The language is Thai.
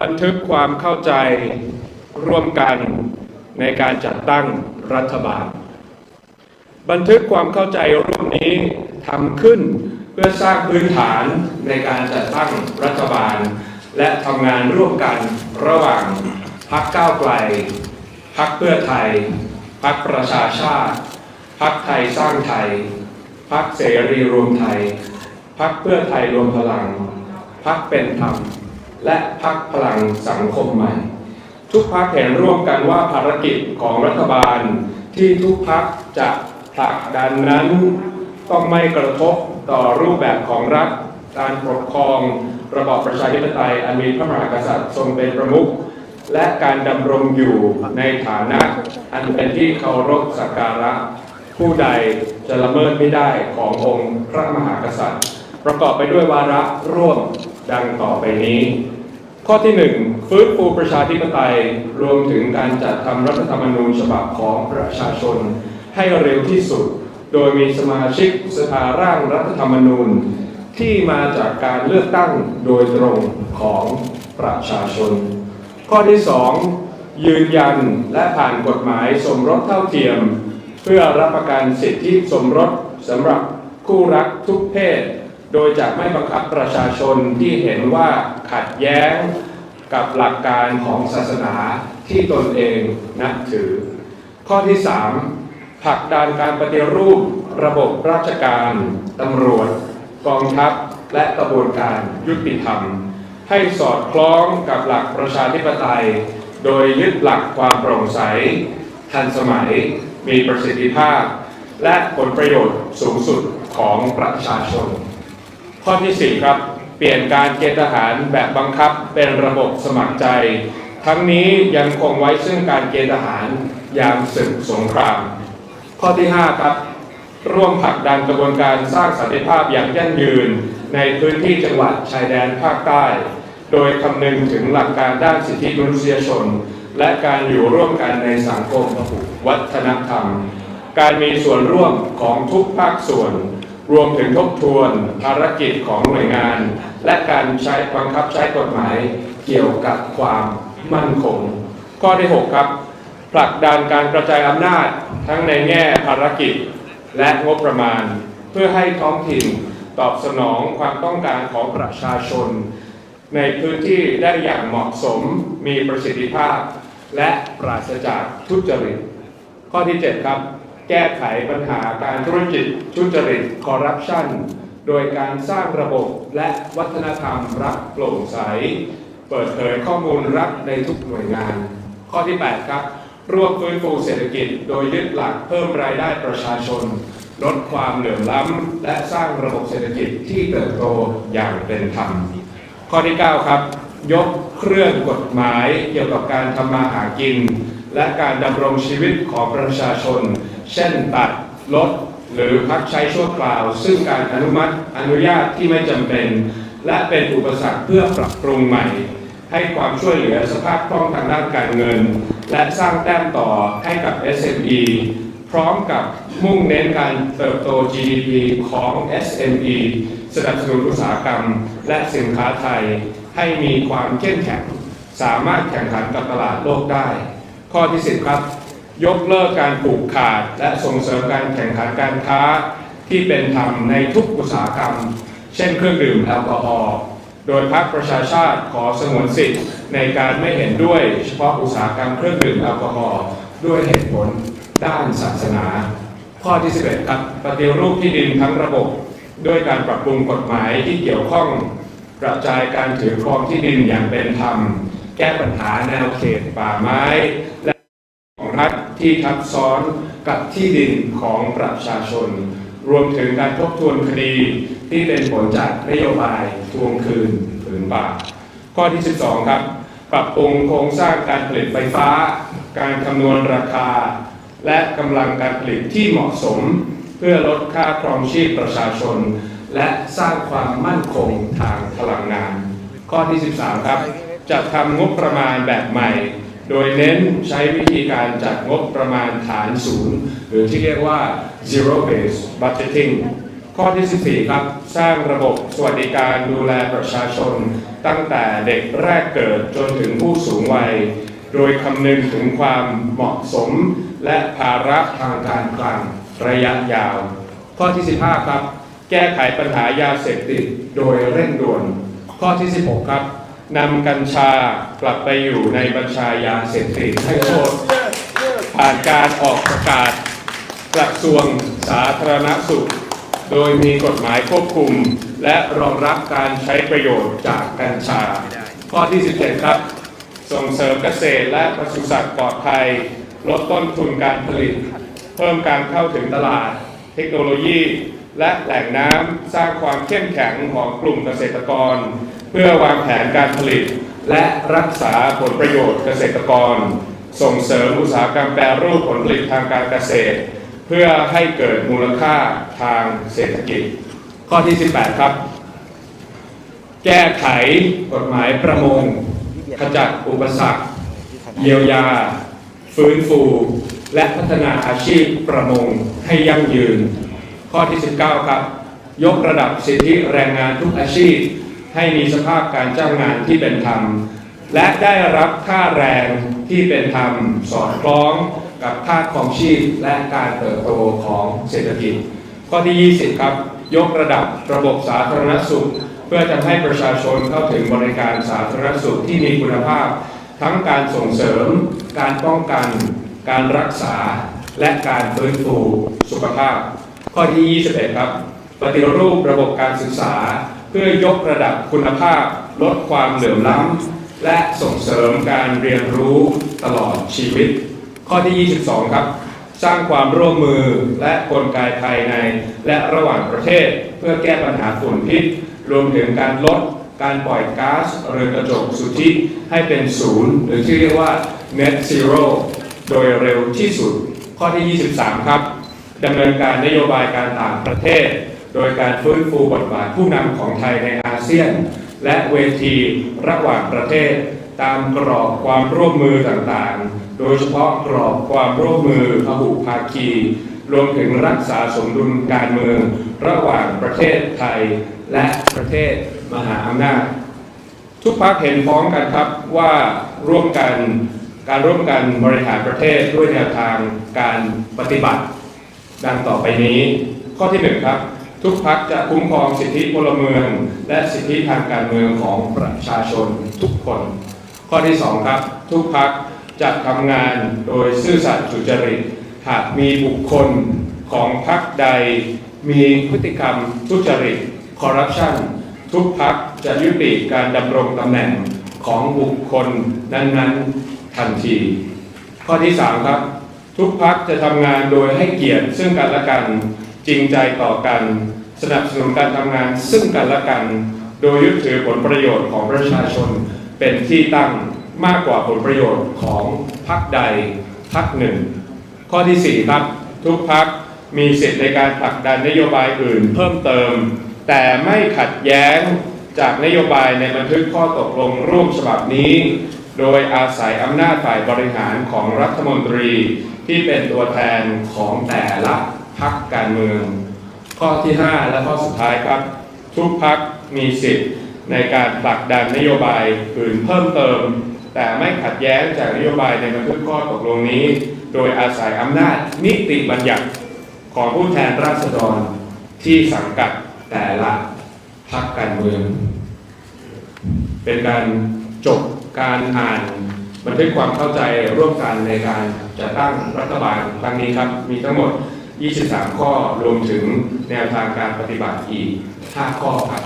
บันทึกความเข้าใจร่วมกันในการจัดตั้งรัฐบาล บันทึกความเข้าใจร่วมนี้ทำขึ้นเพื่อสร้างพื้นฐานในการจัดตั้งรัฐบาล และทำงานร่วมกันระหว่างพรรคก้าวไกลพรรคเพื่อไทยพรรคประชาชาติพรรคไทยสร้างไทยพรรคเสรีรวมไทยพรรคเพื่อไทยรวมพลังพรรคเป็นธรรม และพรรคพลังสังคมใหม่ ทุกพักเห็นร่วมกันว่าภารกิจของรัฐบาลที่ทุกพักจะผลักดันนั้น ต้องไม่กระทบต่อรูปแบบของรัฐการปกครองระบอบประชาธิปไตยอันมีพระมหากษัตริย์ทรงเป็นประมุขและการดำรงอยู่ในฐานะ อันเป็นที่เคารพสักการะ ผู้ใดจะละเมิดไม่ได้ขององค์พระมหากษัตริย์ ประกอบไปด้วยวาระร่วมดังต่อไปนี้ ข้อที่ 1 ฟื้นฟูประชาธิปไตย รวมถึงการจัดทำรัฐธรรมนูญฉบับของประชาชน ให้เร็วที่สุด โดยมีสมาชิกสภาร่างรัฐธรรมนูญ ที่มาจากการเลือกตั้งโดยตรงของประชาชน ข้อที่ 2 ยืนยันและผ่านกฎหมายสมรสเท่าเทียม เพื่อรับประกันสิทธิสมรสสำหรับคู่รักทุกเพศ โดยจะไม่บังคับประชาชนที่เห็นว่าขัดแย้งกับหลักการของศาสนาที่ตนเองนับถือ ข้อที่ 3ผลักดันการปฏิรูประบบราชการตำรวจ กองทัพ และกระบวนการยุติธรรม ให้สอดคล้องกับหลักประชาธิปไตย โดยยึดหลักความโปร่งใส ทันสมัยมีประสิทธิภาพ และผลประโยชน์สูงสุดของประชาชน ข้อที่ 4 ครับ เปลี่ยนการเกณฑ์ทหารแบบบังคับเป็นระบบสมัครใจ ทั้งนี้ยังคงไว้ซึ่งการเกณฑ์ทหารยามศึกสงคราม ข้อที่ 5 ครับ ร่วมผลักดันกระบวนการสร้างสันติภาพอย่างยั่งยืน ในพื้นที่จังหวัดชายแดนภาคใต้ โดยคำนึงถึงหลักการด้านสิทธิมนุษยชน และการอยู่ร่วมกันในสังคมวัฒนธรรม การมีส่วนร่วมของทุกภาคส่วน รวมถึงทบทวนภารกิจของหน่วยงาน และการใช้บังคับใช้กฎหมายเกี่ยวกับความมั่นคง ข้อที่ 6 ครับ ผลักดันการกระจายอำนาจทั้งในแง่ภารกิจและงบประมาณ เพื่อให้ท้องถิ่นตอบสนองความต้องการของประชาชน ในพื้นที่ได้อย่างเหมาะสมมีประสิทธิภาพ และปราศจากทุจริต ข้อที่ 7 ครับ แก้ไขปัญหาการธุรกิจทุจริตคอร์รัปชันโดยการสร้างระบบและวัฒนธรรมรัฐโปร่งใส เปิดเผยข้อมูลรัฐในทุกหน่วยงาน ข้อที่ 8 ครับร่วมฟื้นฟูเศรษฐกิจ โดยยึดหลักเพิ่มรายได้ประชาชน ลดความเหลื่อมล้ำ และสร้างระบบเศรษฐกิจที่เติบโตอย่างเป็นธรรม ข้อที่ 9 ครับ ยกเครื่องกฎหมายเกี่ยวกับการทำมาหากิน และการดำรงชีวิตของประชาชน เช่นตัดลดหรือพักใช้ชั่วคราว ซึ่งการอนุมัติอนุญาตที่ไม่จำเป็น และเป็นอุปสรรคเพื่อปรับปรุงใหม่ ให้ความช่วยเหลือสภาพคล่องทางด้านการเงิน และสร้างแต้มต่อให้กับ SME พร้อมกับมุ่งเน้นการเติบโต GDP ของ SME สนับสนุนอุตสาหกรรม และสินค้าไทย ให้มีความเข้มแข็ง สามารถแข่งขันกับตลาดโลกได้ ข้อที่ 10 ครับ ยกเลิกการผูกขาด และส่งเสริมการแข่งขันการค้าที่เป็นธรรมในทุกอุตสาหกรรม เช่นเครื่องดื่มแอลกอฮอล์โดยพรรคประชาชาติขอสงวนสิทธิ์ในการไม่เห็นด้วยเฉพาะอุตสาหกรรมเครื่องดื่มแอลกอฮอล์ด้วยเหตุผลด้านศาสนา ข้อที่ 11ครับปฏิรูปที่ดินทั้งระบบ ด้วยการปรับปรุงกฎหมายที่เกี่ยวข้องกระจายการถือครองที่ดินอย่างเป็นธรรม แก้ปัญหาแนวเขตป่าไม้ และ ที่ทับซ้อนกับที่ดินของประชาชน รวมถึงการทบทวนคดีที่เป็นผลจากนโยบายทวงคืนผืนป่า ข้อที่ 12 ครับ ปรับปรุงโครงสร้างการผลิตไฟฟ้า การคำนวณราคา และกำลังการผลิตที่เหมาะสม เพื่อลดค่าครองชีพประชาชน และสร้างความมั่นคงทางพลังงาน ข้อที่ 13 ครับจัดทำงบประมาณแบบใหม่ โดยเน้นใช้วิธีการจัดงบประมาณฐานศูนย์ หรือที่เรียกว่า zero based budgeting ข้อที่ 14 ครับ สร้างระบบสวัสดิการดูแลประชาชน ตั้งแต่เด็กแรกเกิดจนถึงผู้สูงวัย โดยคำนึงถึงความเหมาะสม และภาระทางการคลังระยะยาว ข้อที่ 15 ครับ แก้ไขปัญหายาเสพติดโดยเร่งด่วน ข้อที่ 16 ครับ นำกัญชากลับไปอยู่ในบัญชายาเสพติดให้โทษผ่านการออกประกาศกระทรวงสาธารณสุข โดยมีกฎหมายควบคุม และรองรับการใช้ประโยชน์จากกัญชา ข้อที่ 17 ครับ ส่งเสริมเกษตรและปศุสัตว์ปลอดภัย ลดต้นทุนการผลิต เพิ่มการเข้าถึงตลาด เทคโนโลยี และแหล่งน้ำสร้างความเข้มแข็งของกลุ่มเกษตรกร เพื่อวางแผนการผลิต และรักษาผลประโยชน์เกษตรกร ส่งเสริมอุตสาหกรรมแปรรูปผลผลิตทางการเกษตร เพื่อให้เกิดมูลค่าทางเศรษฐกิจ ข้อที่ 18 ครับ แก้ไขกฎหมายประมงขจัดอุปสรรค เยียวยา ฟื้นฟู และพัฒนาอาชีพประมงให้ยั่งยืน ข้อที่ 19 ครับ ยกระดับสิทธิแรงงานทุกอาชีพ ให้มีสภาพการจ้างงานที่เป็นธรรม และได้รับค่าแรงที่เป็นธรรมสอดคล้องกับค่าครองชีพและการเติบโตของเศรษฐกิจ ข้อที่ 20 ครับ ยกระดับระบบสาธารณสุข เพื่อจะให้ประชาชนเข้าถึงบริการสาธารณสุขที่มีคุณภาพ ทั้งการส่งเสริม การป้องกัน การรักษา และการฟื้นฟูสุขภาพ ข้อที่ 21 ครับ ปฏิรูประบบการศึกษา พื่อยกระดับคุณภาพ ลดความเหลื่อมล้ำ และส่งเสริมการเรียนรู้ตลอดชีวิต ข้อที่ 22 ครับ สร้างความร่วมมือและกลไกภายใน และระหว่างประเทศ เพื่อแก้ปัญหาฝุ่นพิษ รวมถึงการลดการปล่อยก๊าซเรือนกระจกสุทธิให้เป็นศูนย์หรือที่เรียกว่า net zero โดยเร็วที่สุด ข้อที่ 23 ครับดำเนินการนโยบายการต่างประเทศ โดยการฟื้นฟูบทบาทผู้นำของไทยในอาเซียน และเวทีระหว่างประเทศ ตามกรอบความร่วมมือต่างๆ โดยเฉพาะกรอบความร่วมมือพหุภาคี รวมถึงรักษาสมดุลการเมือง ระหว่างประเทศไทย และประเทศมหาอำนาจ ทุกพักเห็นพ้องกันครับว่าร่วมกันการร่วมกันบริหารประเทศด้วยแนวทางการปฏิบัติ ดังต่อไปนี้ ข้อที่หนึ่งครับ ทุกพักจะคุ้มครองสิทธิพลเมือง และสิทธิทางการเมืองของประชาชนทุกคน ข้อที่สองครับ ทุกพักจะทำงานโดยซื่อสัตย์สุจริต หากมีบุคคลของพักใด มีพฤติกรรมทุจริตคอร์รัปชันทุกพักจะยุติการดำรงตำแหน่งของบุคคลนั้นๆทันที ข้อที่ 3 ครับ ทุกพักจะทำงานโดยให้เกียรติซึ่งกันและกัน จริงใจต่อกัน สนับสนุนการทำงานซึ่งกันและกัน โดยยึดถือผลประโยชน์ของประชาชนเป็นที่ตั้งมากกว่าผลประโยชน์ของพักใดพักหนึ่ง ข้อที่ 4 ครับ ทุกพักมีสิทธิในการผลักดันนโยบายอื่นเพิ่มเติม แต่ไม่ขัดแย้งจากนโยบายในบันทึกข้อตกลงร่วมฉบับนี้ โดยอาศัยอำนาจฝ่ายบริหารของรัฐมนตรีที่เป็นตัวแทนของแต่ละ พักการเมือง ข้อที่ 5 และข้อสุดท้ายครับ ทุกพักมีสิทธิ์ในการผลักดันนโยบายอื่นเพิ่มเติม แต่ไม่ขัดแย้งจากนโยบายในบันทึกข้อตกลงนี้ โดยอาศัยอำนาจนิติบัญญัติของผู้แทนราษฎรที่สังกัดแต่ละพักการเมือง เป็นการจบการอ่านบันทึกความเข้าใจร่วมกันในการจัดตั้งรัฐบาลครั้งนี้ครับ มีทั้งหมด 23 ข้อรวมถึงแนวทางการปฏิบัติอีก 5 ข้อครับ